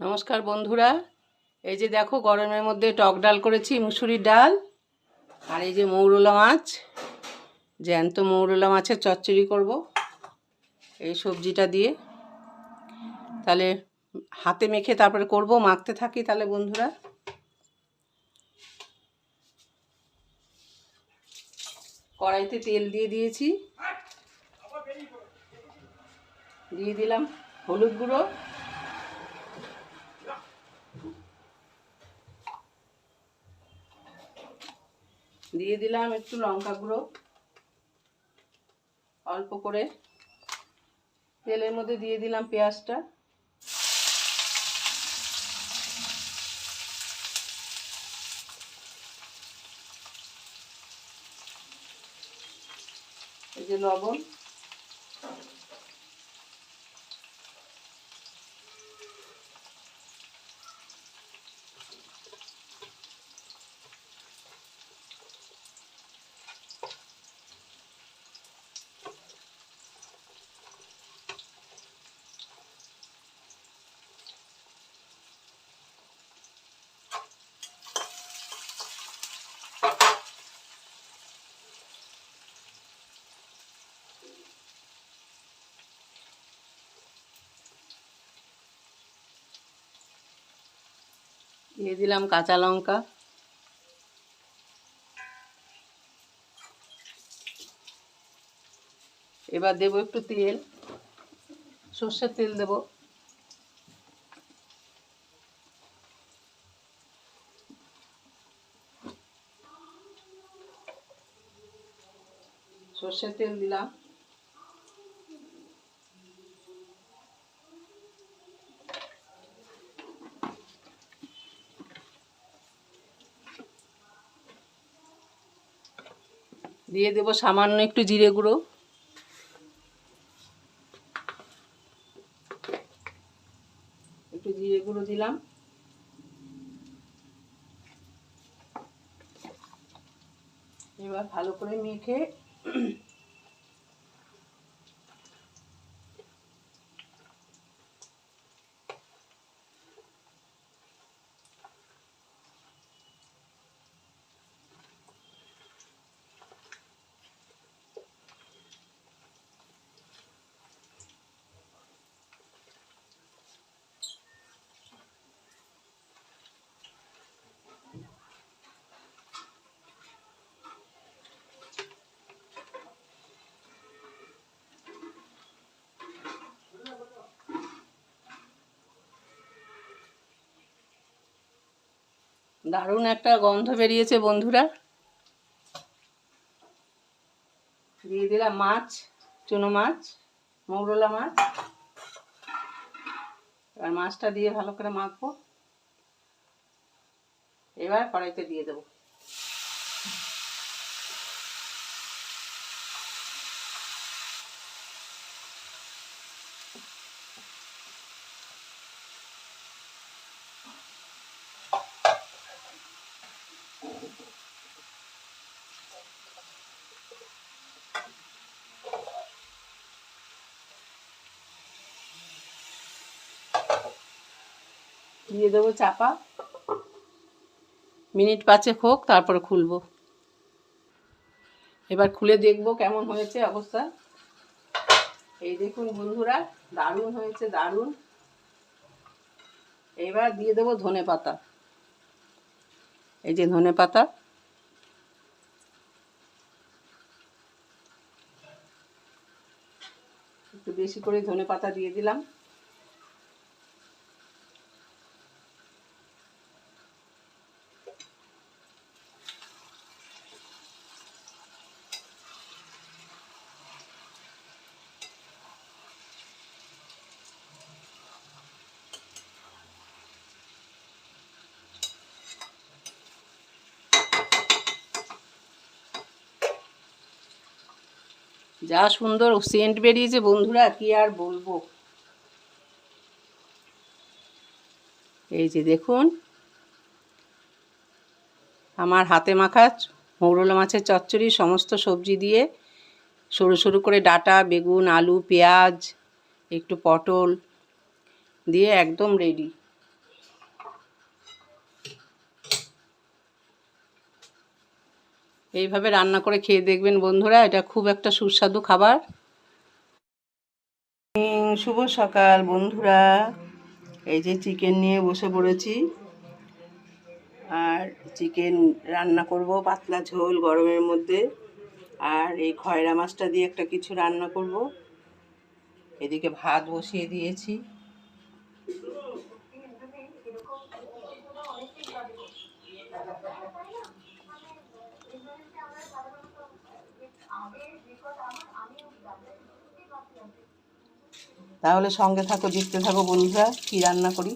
নমস্কার বন্ধুরা। এই যে দেখো, গরমের মধ্যে টক ডাল করেছি, মুসুরির ডাল আর এই যে মৌরলা মাছ। জ্যান্ত মৌরলা মাছের চচ্চড়ি করব এই সবজিটা দিয়ে। তাহলে হাতে মেখে তারপরে করব, মাখতে থাকি তাহলে বন্ধুরা। কড়াইতে তেল দিয়ে দিয়েছি। দিয়ে দিলাম হলুদ গুঁড়ো। দিয়ে দিলাম একটু লঙ্কা গুঁড়ো। অল্প করে তেলের মধ্যে দিয়ে দিলাম পেঁয়াজটা। এই যে লবণ। দিয়ে দিলাম কাঁচা লঙ্কা। এবার দেবো একটু তেল সর্ষের তেল দেবো। সর্ষের তেল দিলাম। দিয়ে দেব সামান্য একটু জিরে গুঁড়ো। একটু জিরে গুঁড়ো দিলাম। এবার ভালো করে মেখে দারুণ একটা গন্ধ বেরিয়েছে বন্ধুরা। দিয়ে দিলাম মাছ, চুনো মাছ, মৌরলা মাছ। আর মাছটা দিয়ে ভালো করে মাখবো। এবার কড়াইতে দিয়ে দেবো। দিয়ে দেবো চাপা। মিনিট পাঁচেক হোক, তারপরে খুলবো। এবার খুলে দেখব কেমন হয়েছে অবস্থা। এই দেখুন বন্ধুরা, দারুণ হয়েছে, দারুণ। এবার দিয়ে দেবো ধনে পাতা। এই যে ধনে পাতা। একটু বেশি করে ধনে পাতা দিয়ে দিলাম। যা সুন্দর সেন্ট বেরিয়েছে বন্ধুরা, কি আর বলব? এই যে দেখুন, আমার হাতে মাখা মৌরলা মাছের চচ্চড়ি, সমস্ত সবজি দিয়ে সরু সরু করে ডাটা, বেগুন, আলু, পেঁয়াজ, একটু পটল দিয়ে একদম রেডি এইভাবে রান্না করে খেয়ে দেখবেন বন্ধুরা, এটা খুব একটা সুস্বাদু খাবার। শুভ সকাল বন্ধুরা। এই যে চিকেন নিয়ে বসে পড়েছি। আর চিকেন রান্না করব পাতলা ঝোল গরমের মধ্যে। আর এই খয়রা মাছটা দিয়ে একটা কিছু রান্না করব। এদিকে ভাত বসিয়ে দিয়েছি। তাহলে সঙ্গে থাকো দেখতে থাকো বন্ধুরা কি রান্না করি?